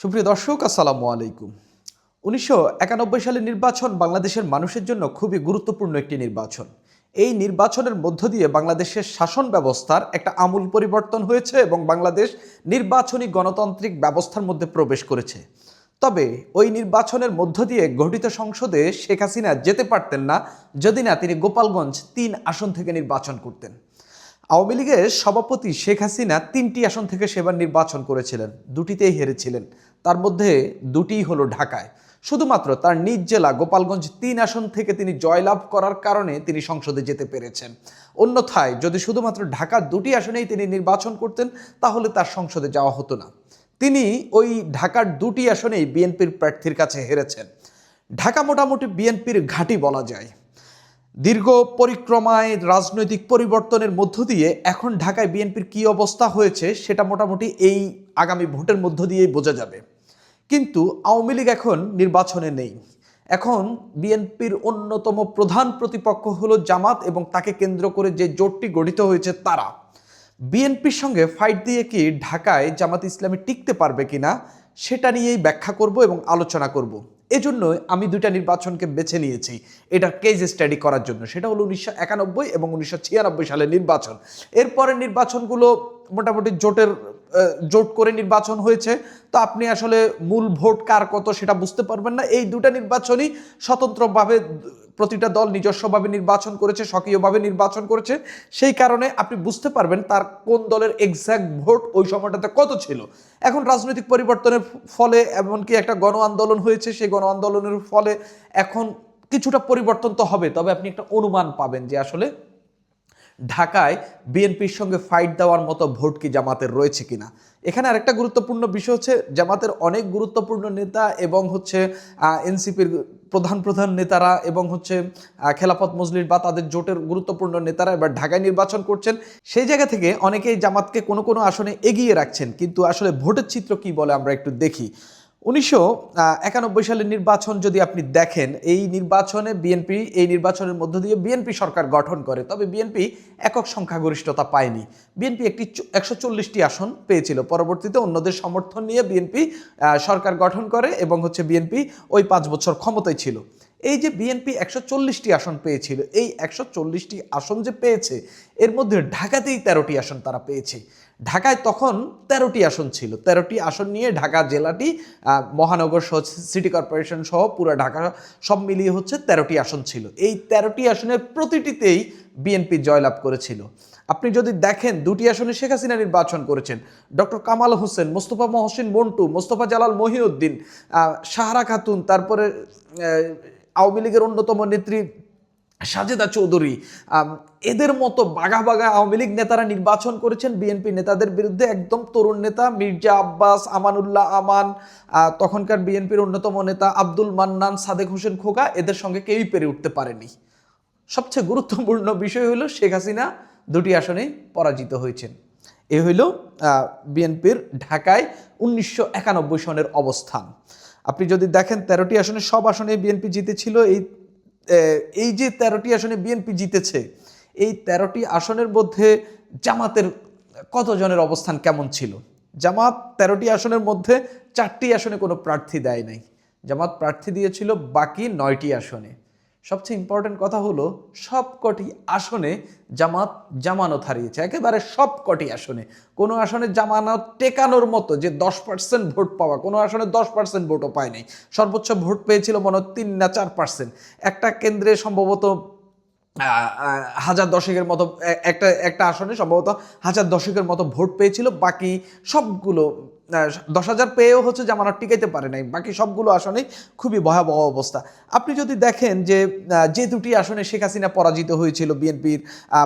সুপ্রিয় দর্শক, আসসালামু আলাইকুম। উনিশশো একানব্বই সালের নির্বাচন বাংলাদেশের মানুষের জন্য খুবই গুরুত্বপূর্ণ একটি নির্বাচন। এই নির্বাচনের মধ্য দিয়ে বাংলাদেশের শাসন ব্যবস্থার একটা আমূল পরিবর্তন হয়েছে এবং বাংলাদেশ নির্বাচনী গণতান্ত্রিক ব্যবস্থার মধ্যে প্রবেশ করেছে। তবে ওই নির্বাচনের মধ্য দিয়ে গঠিত সংসদে শেখ হাসিনা যেতে পারতেন না, যদি না তিনি গোপালগঞ্জ তিন আসন থেকে নির্বাচন করতেন। আওয়ামী লীগের সভাপতি শেখ হাসিনা তিনটি আসন থেকে সেবার নির্বাচন করেছিলেন, দুটিতেই হেরেছিলেন। তার মধ্যে দুটিই হলো ঢাকায়। শুধুমাত্র তার নিজ জেলা গোপালগঞ্জ তিন আসন থেকে তিনি জয়লাভ করার কারণে তিনি সংসদে যেতে পেরেছেন। অন্যথায় যদি শুধুমাত্র ঢাকার দুটি আসনেই তিনি নির্বাচন করতেন, তাহলে তার সংসদে যাওয়া হতো না। তিনি ওই ঢাকার দুটি আসনেই বিএনপির প্রার্থীর কাছে হেরেছেন। ঢাকা মোটামুটি বিএনপির ঘাঁটি বলা যায়। দীর্ঘ পরিক্রমায় রাজনৈতিক পরিবর্তনের মধ্য দিয়ে এখন ঢাকায় বিএনপির কী অবস্থা হয়েছে সেটা মোটামুটি এই আগামী ভোটের মধ্য দিয়েই বোঝা যাবে। কিন্তু আওয়ামী লীগ এখন নির্বাচনে নেই। এখন বিএনপির অন্যতম প্রধান প্রতিপক্ষ হলো জামাত এবং তাকে কেন্দ্র করে যে জোটটি গঠিত হয়েছে তারা। বিএনপির সঙ্গে ফাইট দিয়ে কি ঢাকায় জামাত ইসলামী টিকতে পারবে কিনা সেটা নিয়েই ব্যাখ্যা করব এবং আলোচনা করব। এজন্য আমি দুইটা নির্বাচনকে বেছে নিয়েছি। এটা কেজ স্টাডি করার জন্য। সেটা হলো উনিশশো একানব্বই এবং উনিশশো ছিয়ানব্বই সালের নির্বাচন। এরপরের নির্বাচনগুলো মোটামুটি জোটের জোট করে নির্বাচন হয়েছে। তো আপনি আসলে মূল ভোট কার কত সেটা বুঝতে পারবেন না। এই দুটা নির্বাচনই স্বতন্ত্রভাবে প্রতিটা দল নিজস্বভাবে নির্বাচন করেছে, স্বকীয়ভাবে নির্বাচন করেছে। সেই কারণে আপনি বুঝতে পারবেন তার কোন দলের এক্স্যাক্ট ভোট ওই সময়টাতে কত ছিল। এখন রাজনৈতিক পরিবর্তনের ফলে এমনকি একটা গণ আন্দোলন হয়েছে, সেই গণ আন্দোলনের ফলে এখন কিছুটা পরিবর্তন তো হবে। তবে আপনি একটা অনুমান পাবেন যে আসলে ঢাকায় বিএনপির সঙ্গে ফাইট দেওয়ার মতো ভোট কি জামাতের রয়েছে কিনা? এখানে আরেকটা গুরুত্বপূর্ণ বিষয় হচ্ছে, জামাতের অনেক গুরুত্বপূর্ণ নেতা এবং হচ্ছে এনসিপির প্রধান প্রধান নেতারা এবং হচ্ছে খেলাফত মজলিস বা তাদের জোটের গুরুত্বপূর্ণ নেতারা এবার ঢাকায় নির্বাচন করছেন। সেই জায়গা থেকে অনেকেই জামাতকে কোনো কোনো আসনে এগিয়ে রাখছেন, কিন্তু আসলে ভোটের চিত্র কি বলে আমরা একটু দেখি। উনিশশো একানব্বই সালের নির্বাচন যদি আপনি দেখেন, এই নির্বাচনে বিএনপি, এই নির্বাচনের মধ্য দিয়ে বিএনপি সরকার গঠন করে, তবে বিএনপি একক সংখ্যাগরিষ্ঠতা পায়নি। বিএনপি একটি একশো চল্লিশটি আসন পেয়েছিল। পরবর্তীতে অন্যদের সমর্থন নিয়ে বিএনপি সরকার গঠন করে এবং হচ্ছে বিএনপি ওই পাঁচ বছর ক্ষমতায় ছিল। এই যে বিএনপি একশো চল্লিশটি আসন পেয়েছিল, এই একশো চল্লিশটি আসন যে পেয়েছে, এর মধ্যে ঢাকাতেই তেরোটি আসন তারা পেয়েছে। ঢাকায় তখন তেরোটি আসন ছিল। তেরোটি আসন নিয়ে ঢাকা জেলাটি মহানগর সহ, সিটি কর্পোরেশন সহ পুরো ঢাকা সব মিলিয়ে হচ্ছে তেরোটি আসন ছিল। এই তেরোটি আসনের প্রতিটিতেই বিএনপি জয়লাভ করেছিল। আপনি যদি দেখেন, দুটি আসনে শেখ হাসিনা নির্বাচন করেছেন, ডক্টর কামাল হোসেন, মোস্তফা মহসিন মন্টু, মোস্তফা জালাল মহিউদ্দিন সাহারা খাতুন, তারপরে আওয়ামী লীগের অন্যতম নেত্রী সাজেদা চৌধুরী এদের মতো বাঘা বাঘা আওয়ামী লীগ নেতারা নির্বাচন করেছেন বিএনপি নেতাদের বিরুদ্ধে একদম তরুণ নেতা মির্জা আব্বাস, আমানুল্লাহ আমান তখনকার বিএনপির অন্যতম নেতা আব্দুল মান্নান, সাদেক হোসেন খোকা, এদের সঙ্গে কেউই পেরে উঠতে পারেনি। সবচেয়ে গুরুত্বপূর্ণ বিষয় হলো শেখ হাসিনা দুটি আসনে পরাজিত হয়েছেন। এ হইল বিএনপির ঢাকায় উনিশশো একানব্বই সনের অবস্থান। আপনি যদি দেখেন তেরোটি আসনে সব আসনে বিএনপি জিতেছিল, এই এই যে তেরোটি আসনে বিএনপি জিতেছে, এই তেরোটি আসনের মধ্যে জামাতের কতজনের অবস্থান কেমন ছিল? জামাত তেরোটি আসনের মধ্যে চারটি আসনে কোনো প্রার্থী দেয় নাই। জামাত প্রার্থী দিয়েছিল বাকি নয়টি আসনে। সবচেয়ে ইম্পর্টেন্ট কথা হলো সবকটি আসনে জামাত জামানত হারিয়েছে। একেবারে সবকটি আসনে। কোনো আসনে জামানত টেকানোর মতো যে দশ পার্সেন্ট ভোট পাওয়া, কোনো আসনে দশ পার্সেন্ট ভোটও পায় নাই। সর্বোচ্চ ভোট পেয়েছিল মনে তিন না চার পার্সেন্ট একটা কেন্দ্রে সম্ভবত হাজার দশেকের মতো একটা একটা আসনে সম্ভবত হাজার দশকের মতো ভোট পেয়েছিল। বাকি সবগুলো দশ হাজার পেয়েও হচ্ছে জামানত টিকাইতে পারে নাই। বাকি সবগুলো আসনে খুবই ভয়াবহ অবস্থা। আপনি যদি দেখেন যে যে দুটি আসনে শেখ হাসিনা পরাজিত হয়েছিল বিএনপির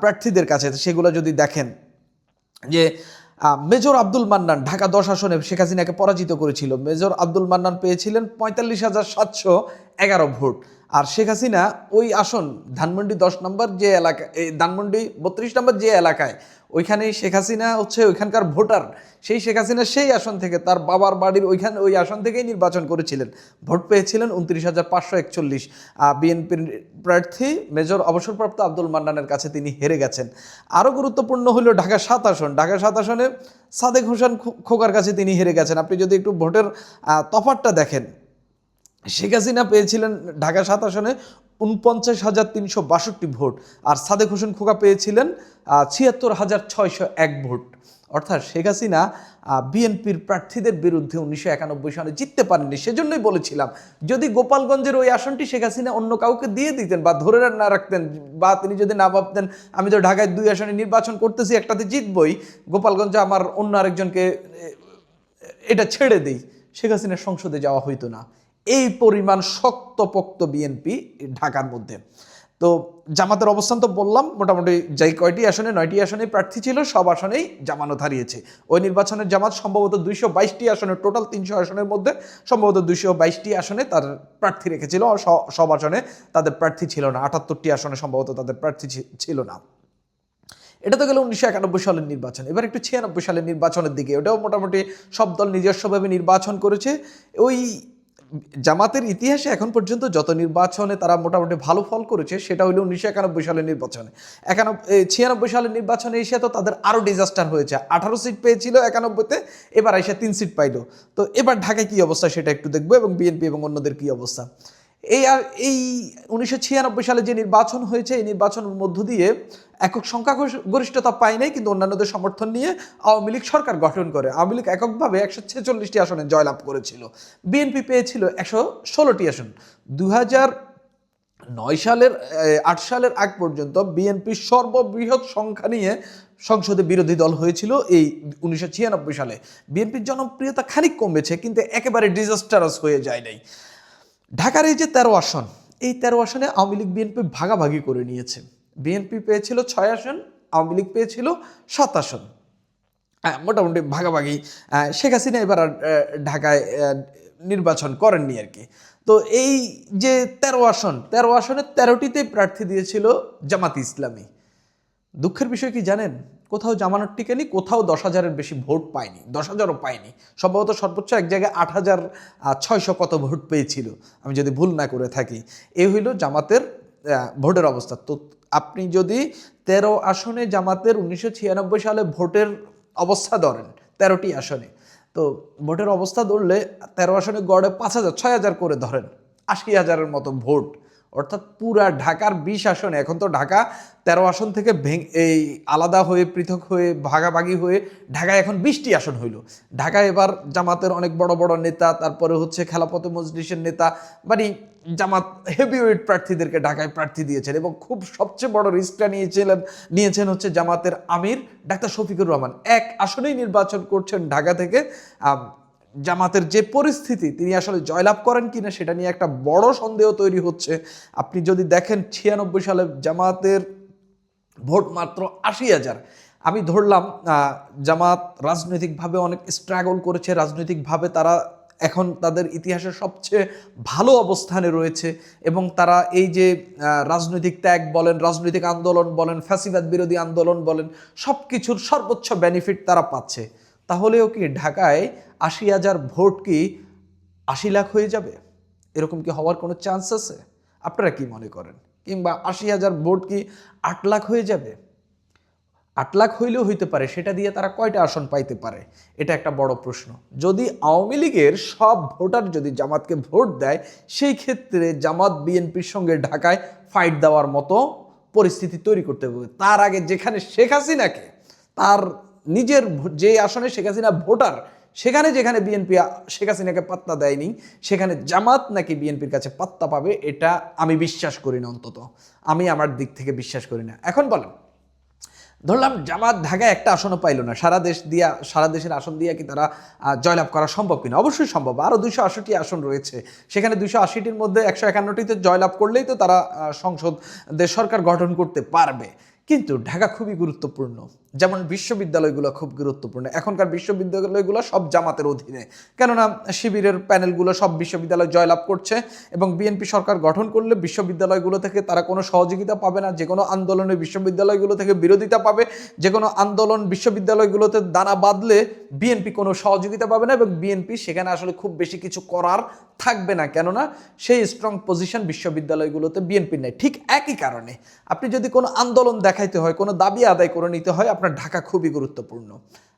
প্রার্থীদের কাছে, সেগুলো যদি দেখেন যে মেজর আব্দুল মান্নান ঢাকা দশ আসনে শেখ হাসিনাকে পরাজিত করেছিল। মেজর আব্দুল মান্নান পেয়েছিলেন পঁয়তাল্লিশ হাজার সাতশো এগারো ভোট। আর শেখ হাসিনা ওই আসন, ধানমন্ডি দশ নম্বর যে এলাকা, এই ধানমন্ডি বত্রিশ নম্বর যে এলাকায়, ওইখানেই শেখ হাসিনা হচ্ছে ওইখানকার ভোটার। সেই শেখ হাসিনা সেই আসন থেকে তার বাবার বাড়ির ওইখানে, ওই আসন থেকেই নির্বাচন করেছিলেন। ভোট পেয়েছিলেন উনত্রিশ হাজার পাঁচশো একচল্লিশ। বিএনপির প্রার্থী মেজর অবসরপ্রাপ্ত আব্দুল মান্নানের কাছে তিনি হেরে গেছেন। আরও গুরুত্বপূর্ণ হলো ঢাকা সাত আসন। ঢাকা সাত আসনে সাদেক হোসেন খোকার কাছে তিনি হেরে গেছেন। আপনি যদি একটু ভোটের তফাতটা দেখেন শেখ হাসিনা পেয়েছিলেন ঢাকা সাত আসনে উনপঞ্চাশ হাজার তিনশো বাষট্টি ভোট আর সাদেক হোসেন খোকা পেয়েছিলেন ছিয়াত্তর হাজার ছয়শো এক ভোট। অর্থাৎ শেখ হাসিনা বিএনপির প্রার্থীদের বিরুদ্ধে উনিশশো একানব্বই সালে জিততে পারেননি, সেজন্যই বলেছিলাম, যদি গোপালগঞ্জের ওই আসনটি শেখ হাসিনা অন্য কাউকে দিয়ে দিতেন বা ধরে না রাখতেন বা তিনি যদি না ভাবতেন, আমি তো ঢাকায় দুই আসনে নির্বাচন করতেছি, একটাতে জিতবই, গোপালগঞ্জে আমার অন্য আরেকজনকে এটা ছেড়ে দেই, শেখ হাসিনার সংসদে যাওয়া হইতো না। এই পরিমাণ শক্তপোক্ত বিএনপি ঢাকার মধ্যে। তো জামাতের অবস্থান তো বললাম, মোটামুটি যাই কয়টি আসনে, নয়টি আসনে প্রার্থী ছিল, সব আসনেই জামানত হারিয়েছে। ওই নির্বাচনের জামাত সম্ভবত দুইশো বাইশটি আসনে, টোটাল তিনশো আসনের মধ্যে সম্ভবত দুইশো বাইশটি আসনে তার প্রার্থী রেখেছিল সব আসনে তাদের প্রার্থী ছিল না, আটাত্তরটি আসনে সম্ভবত তাদের প্রার্থী ছিল না। এটা তো গেল উনিশশো একানব্বই সালের নির্বাচন। এবার একটু ছিয়ানব্বই সালের নির্বাচনের দিকে, ওটাও মোটামুটি সব দল নিজস্বভাবে নির্বাচন করেছে। ওই জামাতের ইতিহাসে এখন পর্যন্ত যত নির্বাচনে তারা মোটামুটি ভালো ফল করেছে, সেটা হলো উনিশশো একানব্বই সালের নির্বাচনে। একানব্বই ছিয়ানব্বই সালের নির্বাচনে এসে তো তাদের আরও ডিজাস্টার হয়েছে। আঠারো সিট পেয়েছিল একানব্বইতে, এবার এসে তিন সিট পাইলো। তো এবার ঢাকায় কী অবস্থা সেটা একটু দেখব এবং বিএনপি এবং অন্যদের কী অবস্থা। এই আর এই উনিশশো ছিয়ানব্বই সালে যে নির্বাচন হয়েছে, এই নির্বাচনের মধ্য দিয়ে একক সংখ্যা গরিষ্ঠতা পায় নাই, কিন্তু অন্যান্যদের সমর্থন নিয়ে আওয়ামী লীগ সরকার গঠন করে। আওয়ামী লীগ এককভাবে একশো ছেচল্লিশটি আসনে জয়লাভ করেছিল। বিএনপি পেয়েছিল একশো ষোলোটি আসন। দু নয় সালের আট সালের আগ পর্যন্ত বিএনপি সর্ববৃহৎ সংখ্যা নিয়ে সংসদে বিরোধী দল হয়েছিল এই উনিশশো ছিয়ানব্বই সালে। বিএনপির জনপ্রিয়তা খানিক কমেছে, কিন্তু একেবারে ডিজাস্টারাস হয়ে যায় নাই। ঢাকার এই যে তেরো আসন, এই তেরো আসনে আওয়ামী লীগ, বিএনপি ভাগাভাগি করে নিয়েছে। বিএনপি পেয়েছিল ছয় আসন, আওয়ামী লীগ পেয়েছিল সাত আসন। মোটামুটি ভাগাভাগি শেখ হাসিনা এবার ঢাকায় নির্বাচন করেননি আর কি। তো এই যে তেরো আসন, তেরো আসনে তেরোটিতে প্রার্থী দিয়েছিল জামাত ইসলামী। দুঃখের বিষয় কি জানেন? কোথাও জামানত টিকেনি, কোথাও দশ হাজারের বেশি ভোট পায়নি, দশ হাজারও পায়নি। সম্ভবত সর্বোচ্চ এক জায়গায় আট হাজার ছয়শো কত ভোট পেয়েছিল। আমি যদি ভুল না করে থাকি, এ হইল জামাতের ভোটের অবস্থা। তো আপনি যদি তেরো আসনে জামাতের উনিশশো ছিয়ানব্বই সালে ভোটের অবস্থা ধরেন, তেরোটি আসনে, তো ভোটের অবস্থা ধরলে তেরো আসনে গড়ে পাঁচ হাজার, ছয় হাজার করে ধরেন, আশি হাজারের মতো ভোট। অর্থাৎ পুরা ঢাকার বিশ আসনে, এখন তো ঢাকা তেরো আসন থেকে এই আলাদা হয়ে, পৃথক হয়ে, ভাগাভাগি হয়ে ঢাকায় এখন বিশটি আসন হইল। ঢাকায় এবার জামাতের অনেক বড় বড় নেতা, তারপরে হচ্ছে খেলাপথে মজলিসের নেতা মানে জামাত হেভিওয়েট প্রার্থীদেরকে ঢাকায় প্রার্থী দিয়েছেন এবং খুব সবচেয়ে বড় রিস্কটা নিয়েছিলেন, নিয়েছেন হচ্ছে জামাতের আমির ডাক্তার শফিকুর রহমান। এক আসনেই নির্বাচন করছেন ঢাকা থেকে জামাতের যে পরিস্থিতি, তিনি আসলে জয়লাভ করেন কিনা সেটা নিয়ে একটা বড় সন্দেহ তৈরি হচ্ছে। আপনি যদি দেখেন ছিয়ানব্বই সালে জামাতের ভোট মাত্র আশি হাজার। আমি ধরলাম জামাত রাজনৈতিকভাবে অনেক স্ট্রাগল করেছে, রাজনৈতিকভাবে তারা এখন তাদের ইতিহাসের সবচেয়ে ভালো অবস্থানে রয়েছে এবং তারা এই যে রাজনৈতিক ত্যাগ বলেন, রাজনৈতিক আন্দোলন বলেন, ফ্যাসিবাদ বিরোধী আন্দোলন বলেন সব কিছুর সর্বোচ্চ বেনিফিট তারা পাচ্ছে। তাহলেও কি ঢাকায় আশি হাজার ভোট কি আশি লাখ হয়ে যাবে? এরকম কি হওয়ার কোনো চান্স আছে? আপনারা কি মনে করেন? কিংবা আশি হাজার ভোট কি আট লাখ হয়ে যাবে? আট লাখ হইলেও হইতে পারে, সেটা দিয়ে তারা কয়টা আসন পাইতে পারে? এটা একটা বড় প্রশ্ন। যদি আওয়ামী লীগের সব ভোটার যদি জামাতকে ভোট দেয়, সেই ক্ষেত্রে জামাত বিএনপির সঙ্গে ঢাকায় ফাইট দেওয়ার মতো পরিস্থিতি তৈরি করতে হবে। তার আগে যেখানে শেখ হাসিনাকে, তার নিজের যে আসনে শেখ হাসিনা ভোটার সেখানে যেখানে বিএনপি শেখ হাসিনাকে পাত্তা দেয়নি, সেখানে জামাত নাকি বিএনপির কাছে পাত্তা পাবে, এটা আমি বিশ্বাস করি না অন্তত। আমি আমার দিক থেকে বিশ্বাস করি না। এখন বলেন, ধরলাম জামাত ঢাকায় একটা আসনও পাইলো না, সারা দেশ দিয়া, সারা দেশের আসন দিয়ে কি তারা জয়লাভ করা সম্ভব কিনা? অবশ্যই সম্ভব। আরও দুশো আশিটি আসন রয়েছে, সেখানে দুইশো আশিটির মধ্যে একশো একান্নটিতে জয়লাভ করলেই তো তারা সংসদ দেশ সরকার গঠন করতে পারবে। কিন্তু ঢাকা খুবই গুরুত্বপূর্ণ। যেমন বিশ্ববিদ্যালয়গুলো খুব গুরুত্বপূর্ণ। এখনকার বিশ্ববিদ্যালয়গুলো সব জামাতের অধীনে। কেননা শিবিরের প্যানেলগুলো সব বিশ্ববিদ্যালয় জয়লাভ করছে এবং বিএনপি সরকার গঠন করলে বিশ্ববিদ্যালয়গুলো থেকে তারা কোনো সহযোগিতা পাবে না। যে কোনো আন্দোলনে বিশ্ববিদ্যালয়গুলো থেকে বিরোধিতা পাবে। যে কোনো আন্দোলন বিশ্ববিদ্যালয়গুলোতে দানা বাঁধলে বিএনপি কোনো সহযোগিতা পাবে না এবং বিএনপি সেখানে আসলে খুব বেশি কিছু করার থাকবে না। কেননা সেই স্ট্রং পজিশন বিশ্ববিদ্যালয়গুলোতে বিএনপির নেই। ঠিক একই কারণে আপনি যদি কোনো আন্দোলন দেখাইতে হয়, কোনো দাবি আদায় করে নিতে হয়, আপনার ঢাকা খুবই গুরুত্বপূর্ণ।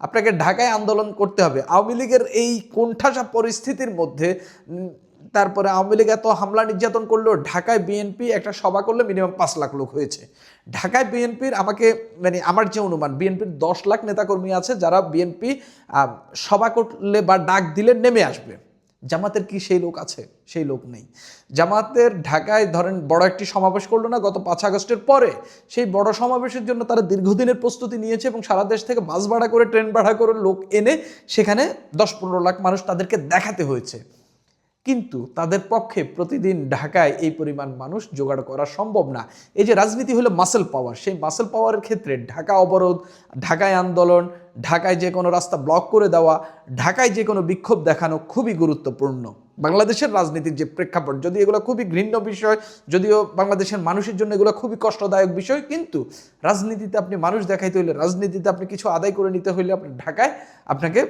আপনাকে ঢাকায় আন্দোলন করতে হবে। আওয়ামী লীগের এই কোণঠাসা পরিস্থিতির মধ্যে তারপরে আওয়ামী লীগ এত হামলা নির্যাতন করলেও ঢাকায় বিএনপি একটা সভা করলে মিনিমাম পাঁচ লাখ লোক হয়েছে। ঢাকায় বিএনপির আমাকে মানে আমার যে অনুমান বিএনপির দশ লাখ নেতাকর্মী আছে যারা বিএনপি সভা করলে বা ডাক দিলে নেমে আসবে। জামাতের কি সেই লোক আছে? সেই লোক নেই। জামাতের ঢাকায় ধরেন বড় একটি সমাবেশ করল না, গত পাঁচ আগস্টের পরে। সেই বড় সমাবেশের জন্য তারা দীর্ঘদিনের প্রস্তুতি নিয়েছে এবং সারা দেশ থেকে বাস ভাড়া করে, ট্রেন ভাড়া করে লোক এনে সেখানে দশ পনেরো লাখ মানুষ তাদেরকে দেখাতে হয়েছে। কিন্তু তাদের পক্ষে প্রতিদিন ঢাকায় এই পরিমাণ মানুষ জোগাড় করা সম্ভব না। এই যে রাজনীতি হলো মাসেল পাওয়ার সেই মাসেল পাওয়ারের ক্ষেত্রে ঢাকা অবরোধ, ঢাকায় আন্দোলন, ঢাকায় যে কোনো রাস্তা ব্লক করে দেওয়া, ঢাকায় যে কোনো বিক্ষোভ দেখানো খুবই গুরুত্বপূর্ণ। বাংলাদেশের রাজনীতির যে প্রেক্ষাপট যদি এগুলো খুবই ঘৃণ্য বিষয়, যদিও বাংলাদেশের মানুষের জন্য এগুলো খুবই কষ্টদায়ক বিষয়, কিন্তু রাজনীতিতে আপনি মানুষ দেখাইতে হইলে, রাজনীতিতে আপনি কিছু আদায় করে নিতে হইলে আপনি ঢাকায় আপনাকে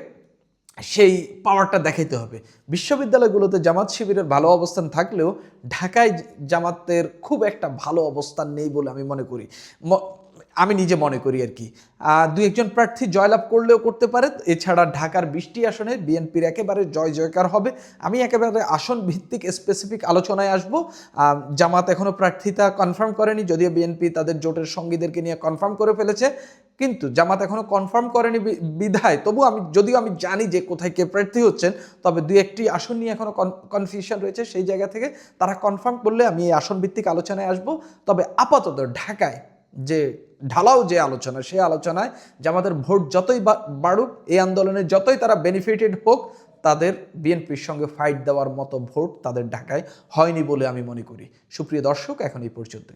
সেই পাওয়ারটা দেখাইতে হবে। বিশ্ববিদ্যালয়গুলোতে জামাত শিবিরের ভালো অবস্থান থাকলেও ঢাকায় জামাতের খুব একটা ভালো অবস্থান নেই বলে আমি মনে করি। আমি নিজে মনে করি আর কি। দু একজন প্রার্থী জয়লাভ করলেও করতে পারে, এছাড়া ঢাকার বৃষ্টি আসনে বিএনপির একেবারে জয় জয়কার হবে। আমি একেবারে আসন ভিত্তিক স্পেসিফিক আলোচনায় আসব। জামাত এখনও প্রার্থিতা কনফার্ম করেনি, যদিও বিএনপি তাদের জোটের সঙ্গীদেরকে নিয়ে কনফার্ম করে ফেলেছে। কিন্তু জামাত এখনও কনফার্ম করেনি বিধায়। তবু আমি, যদিও আমি জানি যে কোথায় কে প্রার্থী হচ্ছেন, তবে দু একটি আসন নিয়ে এখনও কনফিউশন রয়েছে সেই জায়গা থেকে। তারা কনফার্ম করলে আমি এই আসন ভিত্তিক আলোচনায় আসব। তবে আপাতত ঢাকায় যে ঢালাও যে আলোচনা, সেই আলোচনায় যে আমাদের ভোট যতই বাড়ুক, এই আন্দোলনে যতই তারা বেনিফিটেড হোক, তাদের বিএনপির সঙ্গে ফাইট দেওয়ার মতো ভোট তাদের ঢাকায় হয়নি বলে আমি মনে করি। সুপ্রিয় দর্শক, এখন এই পর্যন্তই।